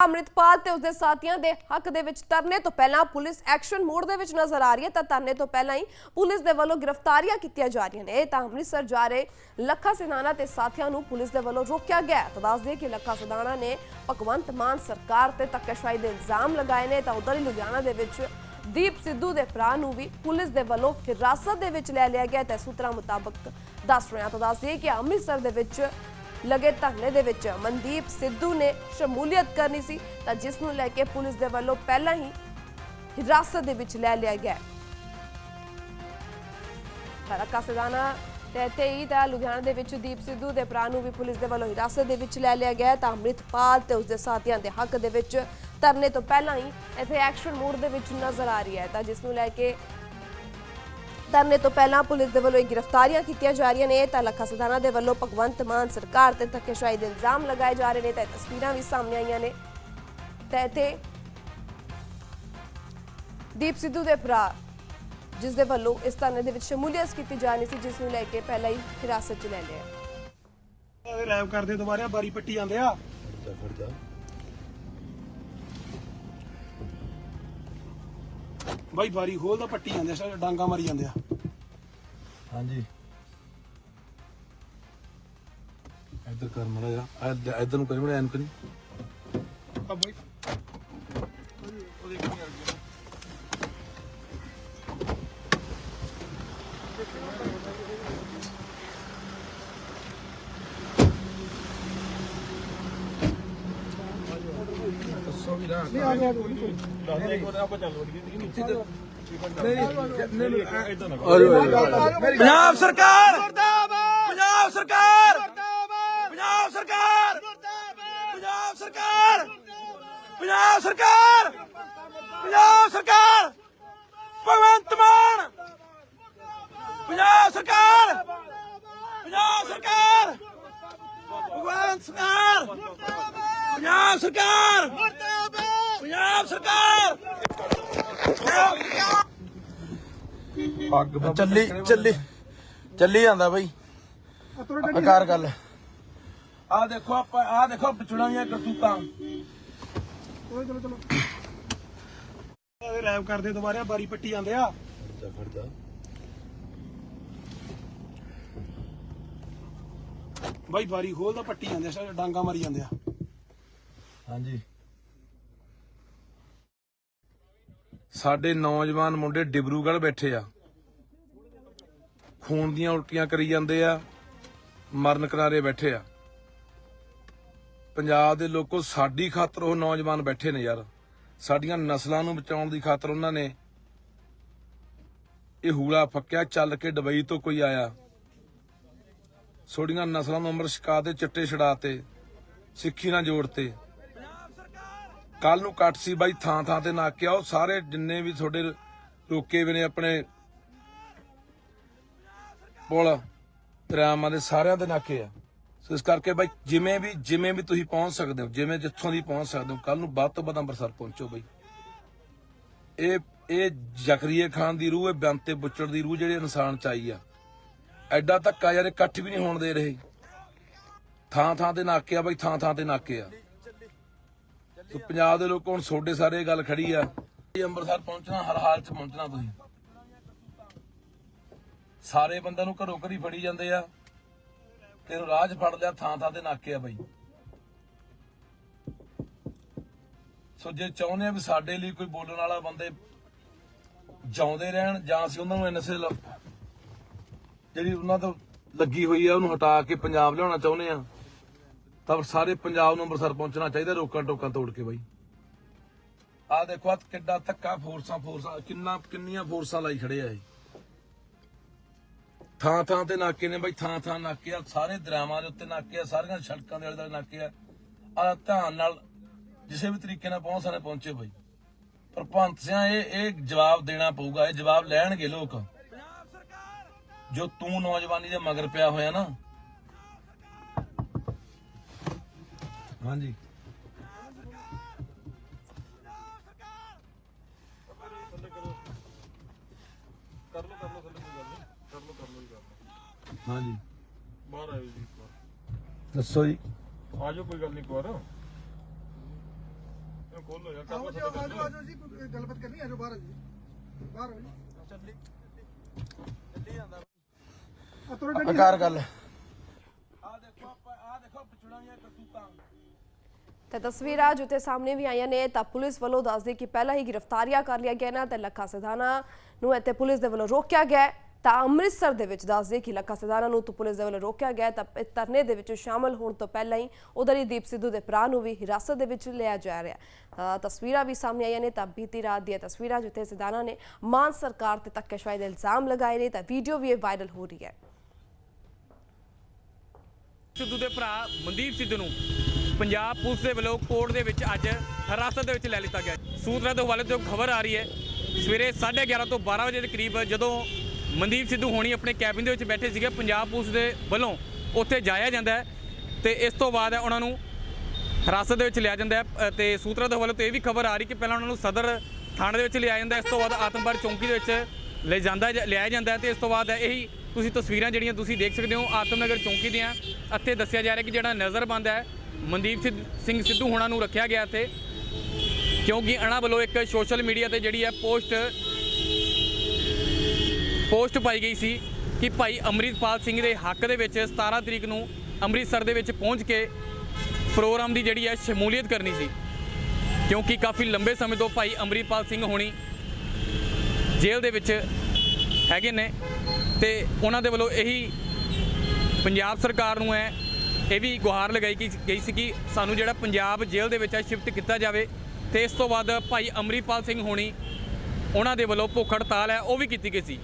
ਅੰਮ੍ਰਿਤਪਾਲ ਤੇ ਉਸਦੇ ਸਾਥੀਆਂ ਦੇ ਹੱਕ ਦੇ ਵਿੱਚ ਧਰਨੇ ਤੋਂ ਪਹਿਲਾਂ ਪੁਲਿਸ ਐਕਸ਼ਨ ਮੋਡ ਦੇ ਵਿੱਚ ਨਜ਼ਰ ਆ ਰਹੀ ਹੈ ਤਾਂ ਧਰਨੇ ਤੋਂ ਪਹਿਲਾਂ ਹੀ ਪੁਲਿਸ ਦੇ ਵੱਲੋਂ ਗ੍ਰਿਫਤਾਰੀਆਂ ਕੀਤੀਆਂ ਜਾ ਰਹੀਆਂ ਨੇ। ਤਾਂ ਅੰਮ੍ਰਿਤਸਰ ਜਾ ਰਹੇ ਲੱਖਾ ਸਿਧਾਣਾ ਤੇ ਸਾਥੀਆਂ ਨੂੰ ਪੁਲਿਸ ਦੇ ਵੱਲੋਂ ਰੋਕਿਆ ਗਿਆ ਤਾਂ ਦੱਸ ਦਈਏ ਕਿ ਲੱਖਾ ਸਿਧਾਣਾ ਨੇ ਭਗਵੰਤ ਮਾਨ ਸਰਕਾਰ ਤੇ ਧੱਕੇਸ਼ਾਹੀ ਦੇ ਇਲਜ਼ਾਮ ਲਗਾਏ ਨੇ ਤਾਂ ਉਧਰ ਹੀ ਲੁਧਿਆਣਾ ਦੇ ਵਿੱਚ ਦੀਪ ਸਿੱਧੂ ਦੇ ਭਰਾ ਨੂੰ ਵੀ ਪੁਲਿਸ ਦੇ ਵੱਲੋਂ ਹਿਰਾਸਤ ਦੇ ਵਿੱਚ ਲੈ ਲਿਆ ਗਿਆ ਤੇ ਸੂਤਰਾਂ ਮੁਤਾਬਕ ਦੱਸ ਰਹੇ ਹਾਂ ਤਾਂ ਦੱਸ ਦਈਏ ਕਿ ਅੰਮ੍ਰਿਤਸਰ ਦੇ ਵਿੱਚ ਲਗੇ ਧਰਨੇ ਦੇ ਵਿੱਚ ਮਨਦੀਪ ਸਿੱਧੂ ਨੇ ਸ਼ਮੂਲੀਅਤ ਕਰਨੀ ਸੀ, ਤਾਂ ਜਿਸ ਨੂੰ ਲੈ ਕੇ ਪੁਲਿਸ ਦੇ ਵੱਲੋਂ ਪਹਿਲਾਂ ਹੀ ਹਿਰਾਸਤ ਦੇ ਵਿੱਚ ਲੈ ਲਿਆ ਗਿਆ ਹੈ। ਫਰਕਾ ਤੇ ਇੱਥੇ ਹੀ ਤਾਂ ਲੁਧਿਆਣਾ ਦੇ ਵਿੱਚ ਦੀਪ ਸਿੱਧੂ ਦੇ ਭਰਾ ਨੂੰ ਵੀ ਪੁਲਿਸ ਦੇ ਵੱਲੋਂ ਹਿਰਾਸਤ ਦੇ ਵਿੱਚ ਲੈ ਲਿਆ ਗਿਆ ਤਾਂ ਅੰਮ੍ਰਿਤਪਾਲ ਤੇ ਉਸਦੇ ਸਾਥੀਆਂ ਦੇ ਹੱਕ ਦੇ ਵਿੱਚ ਧਰਨੇ ਤੋਂ ਪਹਿਲਾਂ ਹੀ ਇੱਥੇ ਐਕਸ਼ਨ ਮੋਡ ਦੇ ਵਿੱਚ ਨਜ਼ਰ ਆ ਰਹੀ ਹੈ, ਤਾਂ ਜਿਸ ਨੂੰ ਲੈ ਕੇ ਧਰਨੇ ਤੋਂ ਪਹਿਲਾਂ ਪੁਲਿਸ ਦੇ ਵੱਲੋਂ ਇਹ ਗ੍ਰਿਫਤਾਰੀਆਂ ਕੀਤੀਆਂ ਜਾ ਰਹੀਆਂ ਨੇ। ਤਾਂ ਲੱਖਾ ਸਿਧਾਣਾ ਦੇ ਵੱਲੋਂ ਭਗਵੰਤ ਮਾਨ ਸਰਕਾਰ ਤੇ ਧੱਕੇਸ਼ਾਹੀ ਦੇ ਇਲਜ਼ਾਮ ਲਗਾਏ ਜਾ ਰਹੇ ਨੇ। ਤਾਂ ਤਸਵੀਰਾਂ ਵੀ ਸਾਹਮਣੇ ਆਈਆਂ ਨੇ। ਤਾਂ ਇੱਥੇ ਦੀਪ ਸਿੱਧੂ ਦੇ ਭਰਾ ਜਿਸ ਦੇ ਵੱਲੋਂ ਇਸ ਧਰਨੇ ਦੇ ਵਿੱਚ ਸ਼ਮੂਲੀਅਤ ਕੀਤੀ ਜਾਣੀ ਸੀ ਜਿਸ ਨੂੰ ਲੈ ਕੇ ਪਹਿਲਾਂ ਹੀ ਹਿਰਾਸਤ 'ਚ ਲੈ ਲਿਆ। ਰੈਪ ਕਰਦੇ ਦੁਬਾਰਾ ਬਾਰੀ ਪੱਟੀ ਜਾਂਦੇ ਆ। ਬਾਈ ਬਾਰੀ ਖੋਲਦਾ ਪੱਟੀ ਜਾਂਦੇ ਆ ਡਾਂਗਾ ਮਾਰੀ ਜਾਂਦੇ ਆ। ਹਾਂਜੀ। ਇੱਧਰ ਕਰ ਮੜਾ ਜਾ ਇੱਧਰ ਨੂੰ ਕਰੀ ਮੜਾ ਐਨ ਕਰੀ ਆ ਬਾਈ। ਪੰਜਾਬ ਸਰਕਾਰ! ਪੰਜਾਬ ਸਰਕਾਰ! ਪੰਜਾਬ ਸਰਕਾਰ! ਪੰਜਾਬ ਸਰਕਾਰ! ਪੰਜਾਬ ਸਰਕਾਰ! ਪੰਜਾਬ ਸਰਕਾਰ! ਭਗਵੰਤ ਮਾਨ! ਪੰਜਾਬ ਸਰਕਾਰ! ਪੰਜਾਬ ਸਰਕਾਰ! ਭਗਵੰਤ ਸਰਕਾਰ! ਪੰਜਾਬ ਸਰਕਾਰ! ਪੰਜਾਬ ਸਰਕਾਰ! ਪੱਗ ਚੱਲੀ ਚੱਲੀ ਚੱਲੀ ਜਾਂਦਾ ਬਈ। ਆਪਾਂ ਕਰ ਗੱਲ ਆ ਦੇਖੋ ਆਪਾਂ ਆ ਦੇਖੋ ਪਿਛੜਾਈਆਂ ਕਰਤੂਤਾਂ ਇਹ ਰੈਪ ਕਰਦੇ ਦੁਬਾਰਾ ਬਾਰੀ ਪੱਟੀ ਜਾਂਦੇ ਆ। ਬਾਈ ਬਾਰੀ ਖੋਲਦਾ ਪੱਟੀ ਜਾਂਦੇ ਆ ਡਾਂਗਾ ਮਾਰੀ ਜਾਂਦੇ ਆ। ਹਾਂਜੀ। ਸਾਡੇ ਨੌਜਵਾਨ ਮੁੰਡੇ ਡਿਬਰੂਗੜ੍ਹ ਬੈਠੇ ਆ। ਖੂਨ ਦੀਆਂ ਉਲਟੀਆਂ ਕਰੀ ਜਾਂਦੇ ਆ, ਮਰਨ ਕਿਨਾਰੇ ਬੈਠੇ ਆ। ਪੰਜਾਬ ਦੇ ਲੋਕੋ, ਸਾਡੀ ਖਾਤਰ ਉਹ ਨੌਜਵਾਨ ਬੈਠੇ ਨੇ ਯਾਰ। ਸਾਡੀਆਂ ਨਸਲਾਂ ਨੂੰ ਬਚਾਉਣ ਦੀ ਖਾਤਰ ਉਹਨਾਂ ਨੇ ਇਹ ਹੂਲਾ ਫੱਕਿਆ, ਚੱਲ ਕੇ ਡਬਈ ਤੋਂ ਕੋਈ ਆਇਆ। ਛੋਡੀਆਂ ਨਸਲਾਂ ਨੂੰ ਅੰਮ੍ਰਿਤ ਛਕਾ ਦੇ ਚਿੱਟੇ ਛੜਾਤੇ ਸਿੱਖੀ ਨਾਲ ਜੋੜਤੇ ਕੱਲ ਨੂੰ ਕੱਟ ਸੀ ਬਾਈ, ਥਾਂ ਥਾਂ ਤੇ ਨਾਕੇ ਆਓ ਸਾਰੇ ਜਿੰਨੇ ਵੀ ਤੁਹਾਡੇ ਰੋਕੇ ਵੀ ਨੇ ਆਪਣੇ ਪੁਲ, ਦਰਿਆਵਾਂ ਦੇ ਸਾਰਿਆਂ ਦੇ ਨਾਕੇ ਆ। ਸੋ ਇਸ ਕਰਕੇ ਬਾਈ, ਜਿਵੇਂ ਵੀ ਜਿਵੇਂ ਵੀ ਤੁਸੀਂ ਪਹੁੰਚ ਸਕਦੇ ਹੋ, ਜਿਵੇਂ ਜਿੱਥੋਂ ਦੀ ਪਹੁੰਚ ਸਕਦੇ ਹੋ ਕੱਲ ਨੂੰ ਵੱਧ ਤੋਂ ਵੱਧ ਅੰਮ੍ਰਿਤਸਰ ਪਹੁੰਚੋ ਬਾਈ। ਇਹ ਇਹ ਜ਼ਕਰੀਏ ਖਾਨ ਦੀ ਰੂਹ, ਇਹ ਬੰਤੇ ਬੁੱਚੜ ਦੀ ਰੂਹ ਜਿਹੜੇ ਇਨਸਾਨ ਚ ਆਈ ਆ। ਐਡਾ ਧੱਕਾ ਯਾਰ ਇਕੱਠ ਵੀ ਨਹੀਂ ਹੋਣ ਦੇ ਰਹੇ। ਥਾਂ ਥਾਂ ਤੇ ਨਾਕੇ ਆ ਬਾਈ, ਥਾਂ ਥਾਂ ਤੇ ਨਾਕੇ ਆ। ਸੋ ਪੰਜਾਬ ਦੇ ਲੋਕ ਹੁਣ ਛੋਡੇ ਸਾਰੇ ਗੱਲ ਖੜੀ ਆ। ਇਹ ਅੰਮ੍ਰਿਤਸਰ ਪਹੁੰਚਣਾ, ਹਰ ਹਾਲ ਚ ਪਹੁੰਚਣਾ ਤੁਸੀਂ। ਸਾਰੇ ਬੰਦਿਆਂ ਨੂੰ ਘਰੋਂ ਘਰੀ ਫੜੀ ਜਾਂਦੇ ਆ। ਤੇ ਰਾਜ ਫੜ ਲਿਆ, ਥਾਂ ਥਾਂ ਤੇ ਨਾਕੇ ਆ ਬਾਈ। ਸੋ ਜੇ ਚਾਹੁੰਦੇ ਆ ਵੀ ਸਾਡੇ ਲਈ ਕੋਈ ਬੋਲਣ ਵਾਲਾ ਬੰਦੇ ਜਾਉਂਦੇ ਰਹਿਣ, ਜਾਂ ਅਸੀਂ ਉਹਨਾਂ ਨੂੰ ਐਨਐਸਏ ਜਿਹੜੀ ਉਹਨਾਂ ਤੋਂ ਲੱਗੀ ਹੋਈ ਆ, ਉਹਨੂੰ ਹਟਾ ਕੇ ਪੰਜਾਬ ਲਿਆਉਣਾ ਚਾਹੁੰਦੇ ਆ। ਤਾਂ ਸਾਰੇ ਪੰਜਾਬ ਨੂੰ ਅੰਮ੍ਰਿਤਸਰ ਪਹੁੰਚਣਾ ਚਾਹੀਦਾ ਰੋਕਾਂ ਟੋਕਾਂ ਤੋੜ ਕੇ ਬਾਈ। ਆ ਦੇਖੋ ਆ ਕਿੱਡਾ ਧੱਕਾ ਫੋਰਸਾਂ ਫੋਰਸਾਂ, ਕਿੰਨਾ ਕਿੰਨੀਆਂ ਫੋਰਸਾਂ ਲਾਈ ਖੜੇ ਆ ਇਹ। ਥਾਂ ਥਾਂ ਤੇ ਨਾਕੇ ਨੇ ਬਾਈ, ਥਾਂ ਥਾਂ ਨਾਕੇ ਆ, ਸਾਰੇ ਦਰਿਆਵਾਂ ਦੇ ਉੱਤੇ ਨਾਕੇ ਆ, ਸਾਰੀਆਂ ਸੜਕਾਂ ਦੇ ਆਲੇ ਦੁਆਲੇ ਨਾਕੇ ਆ। ਆ ਧਿਆਨ ਨਾਲ ਕਿਸੇ ਵੀ ਤਰੀਕੇ ਨਾਲ ਪਹੁੰਚ ਸਾਰੇ ਪਹੁੰਚੇ ਬਾਈ। ਪਰ ਭੰਤ ਸਿਆ, ਇਹ ਇਹ ਜਵਾਬ ਦੇਣਾ ਪਊਗਾ, ਇਹ ਜਵਾਬ ਲੈਣਗੇ ਲੋਕ। ਜੋ ਤੂੰ ਨੌਜਵਾਨੀ ਦੇ ਮਗਰ ਪਿਆ ਹੋਇਆ ਨਾ ਹਾਂਜੀ। ਹਾਂਜੀ। ਬਾਹਰ ਆਇਓ ਜੀ ਇੱਕ ਵਾਰ ਦੱਸੋ ਜੀ ਆ ਜਾਓ ਕੋਈ ਗੱਲ ਨਹੀਂ ਇੱਕ ਵਾਰ ਆਓ ਜੀ ਆਜੋ ਆਜੋ ਜੀ ਕੋਈ ਗੱਲਬਾਤ ਕਰਨੀ ਆਜੋ ਬਾਹਰ ਆ ਜੀ। ਬਾਹਰ ਆਓ ਜੀ। ਚੱਲੀ ਚੱਲੀ। ਜਾਂਦਾ। ਆ ਤੋੜਾ ਕਰ ਗੱਲ। ਆ ਦੇਖੋ ਆ ਦੇਖੋ ਪਿਛੜਾਂ ਦੀਆਂ ਕਰਤੂਤਾਂ। ਤਾਂ ਤਸਵੀਰਾਂ ਜਿੱਥੇ ਸਾਹਮਣੇ ਵੀ ਆਈਆਂ ਨੇ, ਤਾਂ ਪੁਲਿਸ ਵੱਲੋਂ ਦੱਸਦੇ ਕਿ ਪਹਿਲਾਂ ਹੀ ਗ੍ਰਿਫਤਾਰੀਆਂ ਕਰ ਲਿਆ ਗਿਆ ਨਾ, ਤੇ ਲੱਖਾ ਸਿਧਾਨਾ ਨੂੰ ਇੱਥੇ ਪੁਲਿਸ ਦੇ ਵੱਲੋਂ ਰੋਕਿਆ ਗਿਆ ਤਾਂ ਅੰਮ੍ਰਿਤਸਰ ਦੇ ਵਿੱਚ ਦੱਸਦੇ ਕਿ ਲੱਖਾ ਸਿਧਾਨਾ ਨੂੰ ਤਾਂ ਪੁਲਿਸ ਦੇ ਵੱਲੋਂ ਰੋਕਿਆ ਗਿਆ ਤਾਂ ਇਸ ਧਰਨੇ ਦੇ ਵਿੱਚ ਸ਼ਾਮਲ ਹੋਣ ਤੋਂ ਪਹਿਲਾਂ ਹੀ ਉਧਰ ਹੀ ਦੀਪ ਸਿੱਧੂ ਦੇ ਭਰਾ ਨੂੰ ਵੀ ਹਿਰਾਸਤ ਦੇ ਵਿੱਚ ਲਿਆ ਜਾ ਰਿਹਾ ਤਸਵੀਰਾਂ ਵੀ ਸਾਹਮਣੇ ਆਈਆਂ ਨੇ, ਤਾਂ ਬੀਤੀ ਰਾਤ ਦੀਆਂ ਤਸਵੀਰਾਂ ਜਿੱਥੇ ਸਿਧਾਨਾ ਨੇ ਮਾਨ ਸਰਕਾਰ ਤੇ ਧੱਕੇਸ਼ਾਹੀ ਦੇ ਇਲਜ਼ਾਮ ਲਗਾਏ ਨੇ, ਤਾਂ ਵੀਡੀਓ ਵੀ ਇਹ ਵਾਇਰਲ ਹੋ ਰਹੀ ਹੈ। ਸਿੱਧੂ ਦੇ ਭਰਾ ਮਨਦੀਪ ਸਿੱਧੂ ਨੂੰ ਪੰਜਾਬ ਪੁਲਿਸ ਦੇ ਵੱਲੋਂ ਕੋਰਟ ਦੇ ਵਿੱਚ ਅੱਜ ਹਿਰਾਸਤ ਦੇ ਵਿੱਚ ਲੈ ਲਿੱਤਾ ਗਿਆ। ਸੂਤਰਾਂ ਦੇ ਹਵਾਲੇ ਤੋਂ ਖਬਰ ਆ ਰਹੀ ਹੈ, ਸਵੇਰੇ 11:30 ਤੋਂ 12 ਵਜੇ ਦੇ ਕਰੀਬ ਜਦੋਂ ਮਨਦੀਪ ਸਿੱਧੂ ਹੋਣੀ ਆਪਣੇ ਕੈਬਿਨ ਦੇ ਵਿੱਚ ਬੈਠੇ ਸੀਗੇ, ਪੰਜਾਬ ਪੁਲਿਸ ਦੇ ਵੱਲੋਂ ਉੱਥੇ ਜਾਇਆ ਜਾਂਦਾ ਹੈ ਤੇ ਇਸ ਤੋਂ ਬਾਅਦ ਉਹਨਾਂ ਨੂੰ ਹਿਰਾਸਤ ਦੇ ਵਿੱਚ ਲਿਆ ਜਾਂਦਾ ਹੈ ਤੇ ਸੂਤਰਾਂ ਦੇ ਹਵਾਲੇ ਤੋਂ ਇਹ ਵੀ ਖਬਰ ਆ ਰਹੀ ਕਿ ਪਹਿਲਾਂ ਉਹਨਾਂ ਨੂੰ ਸਦਰ ਥਾਣੇ ਦੇ ਵਿੱਚ ਲਿਆ ਜਾਂਦਾ ਇਸ ਤੋਂ ਬਾਅਦ ਆਤਮਬਾਰ ਚੌਂਕੀ ਦੇ ਵਿੱਚ ਲੈ ਜਾਂਦਾ ਲਿਆ ਜਾਂਦਾ ਹੈ ਤੇ ਇਸ ਤੋਂ ਬਾਅਦ ਇਹੀ ਤੁਸੀਂ ਤਸਵੀਰਾਂ ਜਿਹੜੀਆਂ ਤੁਸੀਂ ਦੇਖ ਸਕਦੇ ਹੋ, ਆਤਮਨਗਰ ਚੌਂਕੀ ਦੀਆਂ। ਇੱਥੇ ਦੱਸਿਆ ਜਾ ਰਿਹਾ ਕਿ ਜਿਹੜਾ ਨਜ਼ਰਬੰਦ ਹੈ ਮਨਦੀਪ ਸਿੱਧ- ਸਿੰਘ ਸਿੱਧੂ ਹੋਣਾ ਨੂੰ ਰੱਖਿਆ ਗਿਆ ਇੱਥੇ, ਕਿਉਂਕਿ ਇਹਨਾਂ ਵੱਲੋਂ ਇੱਕ ਸੋਸ਼ਲ ਮੀਡੀਆ ਤੇ ਜਿਹੜੀ ਹੈ ਪੋਸਟ ਪੋਸਟ ਪਾਈ ਗਈ ਸੀ ਕਿ ਭਾਈ ਅੰਮ੍ਰਿਤਪਾਲ ਸਿੰਘ ਦੇ ਹੱਕ ਦੇ ਵਿੱਚ 17 ਤਰੀਕ ਨੂੰ ਅੰਮ੍ਰਿਤਸਰ ਦੇ ਵਿੱਚ ਪਹੁੰਚ ਕੇ ਪ੍ਰੋਗਰਾਮ ਦੀ ਜਿਹੜੀ ਹੈ ਸ਼ਮੂਲੀਅਤ ਕਰਨੀ ਸੀ। ਕਿਉਂਕਿ ਕਾਫੀ ਲੰਬੇ ਸਮੇਂ ਤੋਂ ਭਾਈ ਅੰਮ੍ਰਿਤਪਾਲ ਸਿੰਘ ਹੋਣੀ ਜੇਲ੍ਹ ਦੇ ਵਿੱਚ ਹੈਗੇ ਨੇ ਤੇ ਉਹਨਾਂ ਦੇ ਵੱਲੋਂ ਇਹੀ ਪੰਜਾਬ ਸਰਕਾਰ ਨੂੰ ਹੈ ਇਹ ਵੀ ਗੁਹਾਰ ਲਗਾਈ ਕਿ ਗਈ ਸੀ ਕਿ ਸਾਨੂੰ ਜਿਹੜਾ ਪੰਜਾਬ ਜੇਲ੍ਹ ਦੇ ਵਿੱਚ ਸ਼ਿਫਟ ਕੀਤਾ ਜਾਵੇ ਤੇ ਇਸ ਤੋਂ ਬਾਅਦ ਭਾਈ ਅੰਮ੍ਰਿਤਪਾਲ ਸਿੰਘ ਹੋਣੀ ਉਹਨਾਂ ਦੇ ਵੱਲੋਂ ਭੁੱਖ ਹੜਤਾਲ ਹੈ, ਉਹ ਵੀ ਕੀਤੀ ਗਈ ਸੀ।